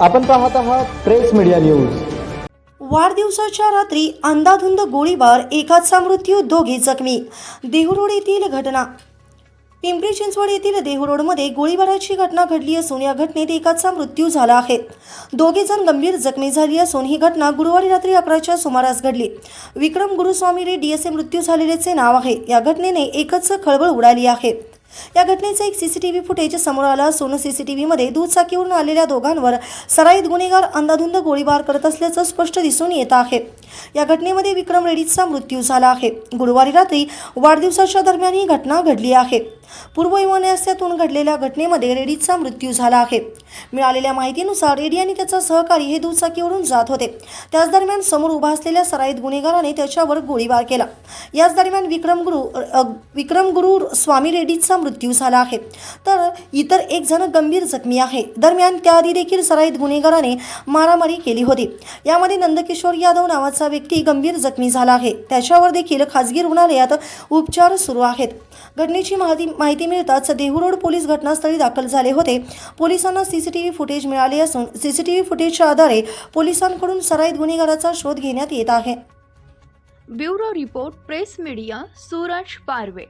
आपण पाहत आहात प्रेस मीडिया न्यूज. वाढदिवसाच्या रात्री अंधाधुंद गोळीबार एकाचा मृत्यू दोघे जखमी. देहुरोड येथील घटना. पिंपरी चिंचवड येथील देहुरोडमध्ये गोळीबाराची घटना घडली असून या घटनेत एकाचा मृत्यू झाला आहे. दोघे जण गंभीर जखमी झाली असून ही घटना गुरुवारी रात्री अकराच्या सुमारास घडली. विक्रम गुरुस्वामी रेड्डी असे मृत्यू झालेल्याचे नाव आहे. या घटनेने एकच खळबळ उडाली आहे. या घटनेचे एक सीसीटीव्ही फुटेज समोर आलं असून सीसीटीव्हीमध्ये दुचाकीवरून आलेल्या दोघांवर सराईत गुन्हेगार अंधाधुंद गोळीबार करत असल्याचं स्पष्ट दिसून येत आहे. या घटनेमध्ये विक्रम रेड्डीचा मृत्यू झाला आहे. गुरुवारी रात्री वाढदिवसाच्या दरम्यान ही घटना घडली आहे. पूर्व विमानाश्रयातून घडलेल्या घटनेमध्ये रेड्डीचा मृत्यू झाला आहे. मिळालेल्या माहितीनुसार रेड्डी आणि त्याचा सहकारी हे दुचाकीवरून जात होते. त्याच दरम्यान समोर उभा असलेल्या सराईत गुन्हेगाराने त्याच्यावर गोळीबार केला. याच दरम्यान विक्रमगुरु विक्रमगुरु स्वामी रेड्डीचा मृत्यू झाला आहे. तर इतर एक जण गंभीर जखमी आहे. दरम्यान त्याआधी देखील सराईत गुन्हेगाराने मारामारी केली होती. यामध्ये नंदकिशोर यादव नावाचा व्यक्ती गंभीर जखमी झाला आहे. त्याच्यावर देखील खाजगी रुग्णालयात उपचार सुरू आहेत. घटनेची माहिती माहिती मिळताच देहूरोड पोलीस घटनास्थळी दाखल झाले होते. पोलिसांना सीसीटीव्ही फुटेज मिळाले असून सीसीटीव्ही फुटेजच्या आधारे पोलिसांकडून सराईत गुन्हेगाराचा शोध घेण्यात येत आहे. Bureau report press media Suraj Parwe.